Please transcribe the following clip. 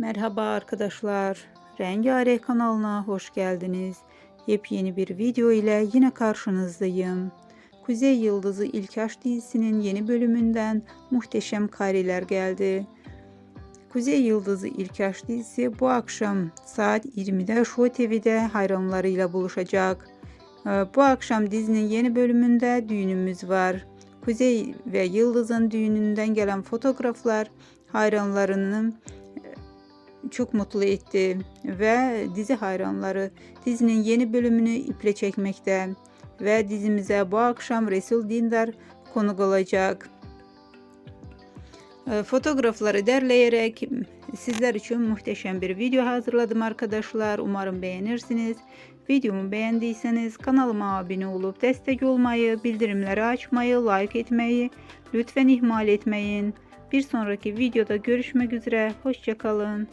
Merhaba arkadaşlar. Rengarenk kanalına hoş geldiniz. Yepyeni bir video ile yine karşınızdayım. Kuzey Yıldızı İlk Aşk dizisinin yeni bölümünden muhteşem kareler geldi. Kuzey Yıldızı İlk Aşk dizisi bu akşam saat 20'de Show TV'de hayranlarıyla buluşacak. Ee, Bu akşam dizinin yeni bölümünde düğünümüz var. Kuzey ve Yıldız'ın düğününden gelen fotoğraflar hayranlarının çok mutlu etti ve dizi hayranları dizinin yeni bölümünü iple çekmekte ve dizimize bu akşam Resul Dindar konuk olacak. E, Fotoğrafları derleyerek sizler için muhteşem bir video hazırladım arkadaşlar. Umarım beğenirsiniz. Videomu beğendiyseniz kanalıma abone olup destek olmayı, bildirimleri açmayı, like etmeyi lütfen ihmal etmeyin. Bir sonraki videoda görüşmek üzere. Hoşçakalın.